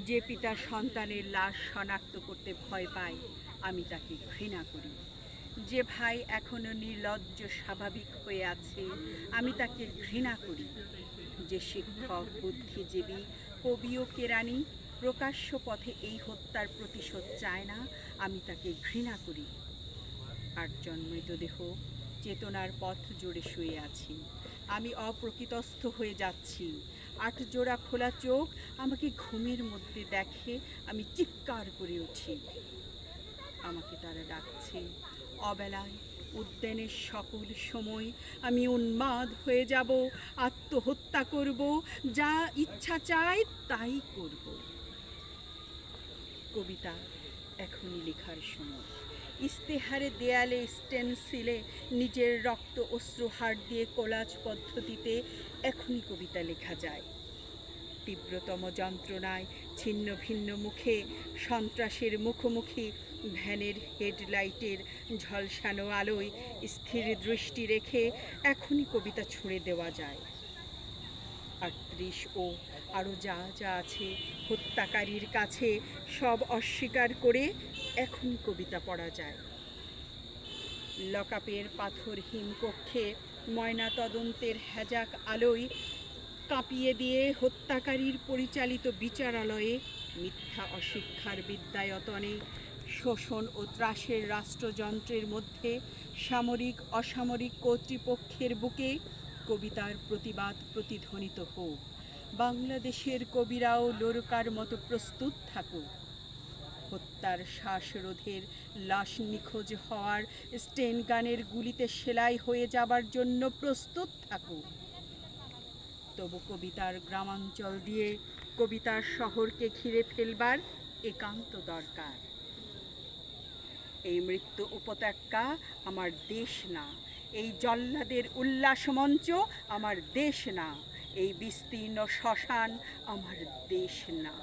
যে পিতা সন্তানের লাশ শনাক্ত করতে ভয় পায়, আমি তাকে ঘৃণা করি। যে ভাই এখনও নির্লজ্জ, স্বাভাবিক হয়ে আছে, আমি তাকে ঘৃণা করি। যে শিক্ষক, বুদ্ধিজীবী, কবি ও কেরানি প্রকাশ্য পথে এই হত্যার প্রতিশোধ চায় না, আমি তাকে ঘৃণা করি। আটজন মৃতদেহ চেতনার পথ জুড়ে শুয়ে আছি। আমি অপ্রকৃতস্থ হয়ে যাচ্ছি। আট জোড়া খোলা চোখ, আমাকে ঘুমের মধ্যে দেখে, আমি চিৎকার করে উঠি। আমাকে তারা ডাকছে। অবেলায়, উদ্যানের সকল সময়, আমি উন্মাদ হয়ে যাব, আত্মহত্যা করব, যা ইচ্ছা চাই তাই করব। কবিতা এখনই লেখার সময়। ইস্তেহারে দেয়ালে স্টেনসিলে নিজের রক্ত অশ্রু হাড় দিয়ে কোলাজ পদ্ধতিতে এখনই কবিতা লেখা যায়। তীব্রতম যন্ত্রণায় ছিন্ন ভিন্ন মুখে সন্ত্রাসের মুখোমুখি ভ্যানের হেডলাইটের ঝলসানো আলোয় স্থির দৃষ্টি রেখে এখনই কবিতা ছুঁড়ে দেওয়া যায়। আটত্রিশ ও আরও যা যা আছে হত্যাকারীর কাছে সব অস্বীকার করে এখনই কবিতা পড়া যায়। লকাপের পাথর হিমকক্ষে ময়না তদন্তের হ্যাজাক আলোয় কাঁপিয়ে দিয়ে হত্যাকারীর পরিচালিত বিচারালয়ে মিথ্যা অশিক্ষার বিদ্যায়তনে, শোষণ ও ত্রাসের রাষ্ট্রযন্ত্রের মধ্যে সামরিক অসামরিক কর্তৃপক্ষের বুকে কবিতার প্রতিবাদ প্রতিধ্বনিত হোক। বাংলাদেশের কবিরাও লোরকার মতো প্রস্তুত থাকুক। হত্যার শ্বাসরোধের লাশ নিখোঁজ হওয়ার স্টেন গানের গুলিতে সেলাই হয়ে যাবার জন্য প্রস্তুত থাকুক তবু কবিতার গ্রামাঞ্চল দিয়ে কবিতার শহরকে ঘিরে ফেলবার একান্ত দরকার। এই মৃত্যু উপত্যকা আমার দেশ না, এই জল্লাদের উল্লাস মঞ্চ আমার দেশ না, এই বিস্তীর্ণ শ্মশান আমার দেশ না।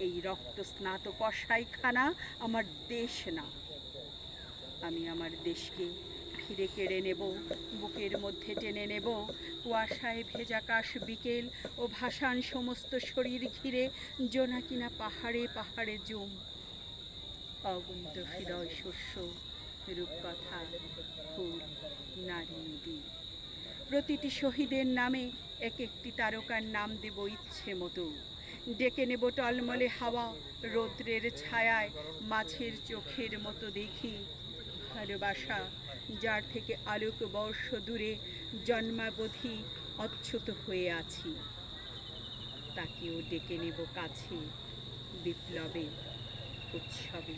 এই রক্ত স্নাত কষাইখানা আমার দেশ না। আমি আমার দেশকে ফিরে কেড়ে নেব, বুকের মধ্যে টেনে নেব, কুয়াশায় ভেজা কাশ বিকেল ও ভাসান সমস্ত শরীর ঘিরে জোনাকিনা পাহাড়ে পাহাড়ে জুম। অগুন্ত হৃদয় শস্য, রূপকথা, ফুল, নারী নদী। প্রতিটি শহীদের নামে এক একটি তারকার নাম দেব ইচ্ছে মতো। ডেকে নেব টলমলে হাওয়া, রৌদ্রের ছায়ায় মাছের চোখের মতো দেখি ভালোবাসা, যার থেকে আলোক বর্ষ দূরে জন্মাবধি অচ্ছুত হয়ে আছি। তাকেও ডেকে নেব কাছে বিপ্লবে উৎসবে।